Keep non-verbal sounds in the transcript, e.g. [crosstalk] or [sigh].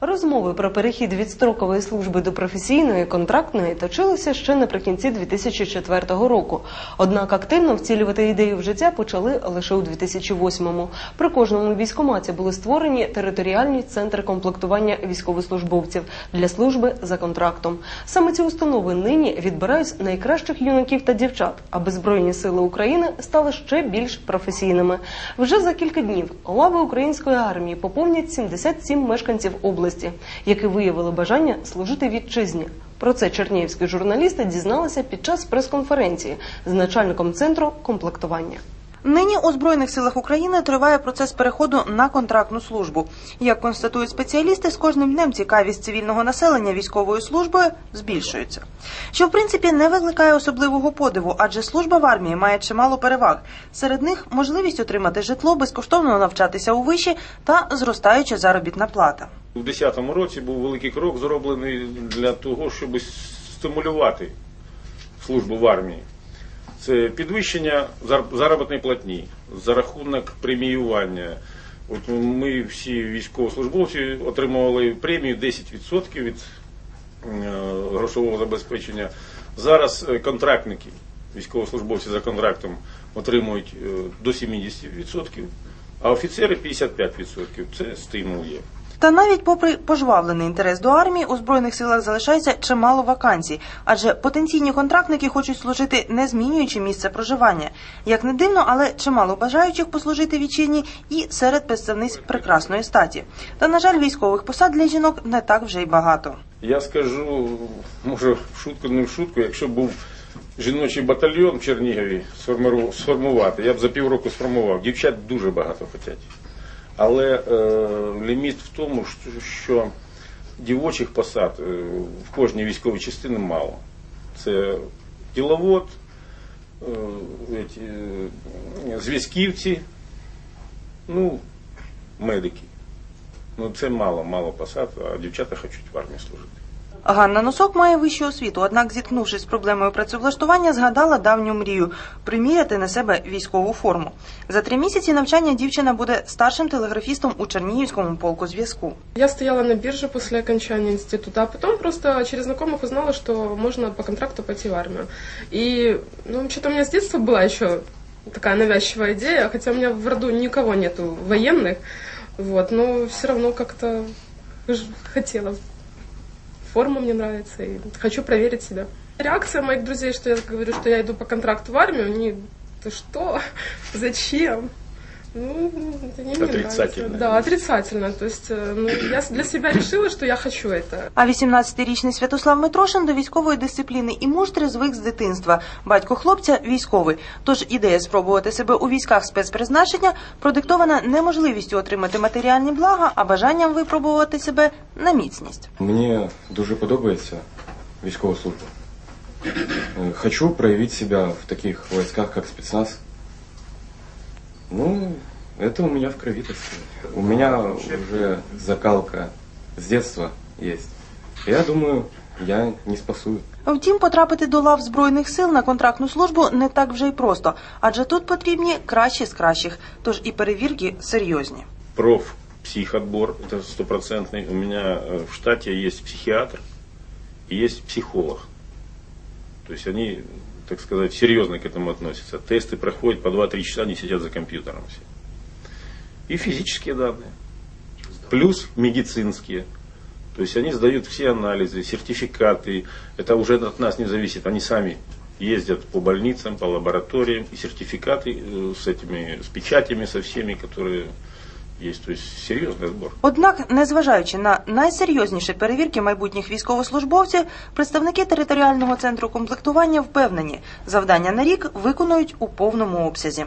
Розмови про перехід від строкової служби до професійної контрактної точилися ще наприкінці 2004 року. Однак активно вцілювати ідею в життя почали лише у 2008-му. При кожному військоматі були створені територіальні центри комплектування військовослужбовців для служби за контрактом. Саме ці установи нині відбирають найкращих юнаків та дівчат, аби збройні сили України стали ще більш професійними. Вже за кілька днів лави української армії поповнять 77 мешканців області, які виявили бажання служити вітчизні. Про це чернігівські журналісти дізналися під час прес-конференції з начальником центру комплектування. Нині у збройних силах України триває процес переходу на контрактну службу. Як констатують спеціалісти, з кожним днем цікавість цивільного населення військовою службою збільшується, що в принципі не викликає особливого подиву, адже служба в армії має чимало переваг. Серед них можливість отримати житло, безкоштовно навчатися у виші та зростаюча заробітна плата. У 2010 році був великий крок зроблений для того, щоб стимулювати службу в армії. Це підвищення заробітної платні за рахунок преміювання. От ми всі військовослужбовці отримували премію 10% від е, грошового забезпечення. Зараз е, контрактники, військовослужбовці за контрактом отримують е, до 70%, а офіцери 55%. Це стимул є. Та навіть попри пожвавлений інтерес до армії, у збройних силах залишається чимало вакансій, адже потенційні контрактники хочуть служити не змінюючи місце проживання. Як не дивно, але чимало бажаючих послужити вітчизні і серед представниць прекрасної статі. Та на жаль, військових посад для жінок не так вже й багато. Я скажу, може, в шутку, не в шутку, якщо був жіночий батальйон в Чернігові сформувати, я б за півроку сформував. Дівчат дуже багато хочуть. Але е, ліміт в тому, що, дівочих посад е, в кожній військовій частині мало. Це діловод, е, е, зв'язківці, ну, медики. Ну, це мало, мало посад, а дівчата хочуть в армії служити. Ганна Носок має вищу освіту, однак, зіткнувшись з проблемою працевлаштування, згадала давню мрію приміряти на себе військову форму. За три місяці навчання дівчина буде старшим телеграфістом у Чернігівському полку зв'язку. Я стояла на бирже после окончания института, а потом просто через знакомых узнала, что можно по контракту пойти в армию. И, ну, что-то у меня с детства была еще такая навязчивая идея, хотя у меня в роду никого нету военных, вот, но все равно как-то ж- хотела. Форма мне нравится, и хочу проверить себя. Реакция моих друзей, что я говорю, что я иду по контракту в армию, они, ты что, [laughs] зачем? Ну, это не мне Отрицательно. нравится. Да, отрицательно. То есть, э, ну, я для себя решила, что я хочу это. А 18-річний Святослав Митрошин до військової дисципліни і муштри звик з дитинства. Батько хлопця військовий. Тож ідея спробувати себе у військах спецпризначення продиктована неможливістю отримати матеріальні блага, а бажанням випробувати себе на міцність. Мені дуже подобається військова служба. Е, Хочу проявить себя в таких войсках, как спецназ. Ну, это у меня в крови, так сказать. У меня уже закалка с детства есть. Я думаю, я не спасу. Втім, потрапити до лав збройних сил на контрактну службу не так вже й просто, адже тут потрібні кращі з кращих, тож і перевірки серйозні. проф психотбор, это стопроцентный. У меня э, в штате есть психиатр и есть психолог. То есть они, так сказать, серьезно к этому относятся. Тесты проходят по 2-3 часа, они сидят за компьютером все. И физические данные. Плюс медицинские. То есть они сдают все анализы, сертификаты. Это уже от нас не зависит. Они сами ездят по больницам, по лабораториям. И сертификаты э, с этими, с печатями, со всеми, которые есть. То есть серьезный сбор. Однак, незважаючи на найсерйозніші перевірки майбутніх військовослужбовців, представники територіального центру комплектування впевнені, завдання на рік виконують у повному обсязі.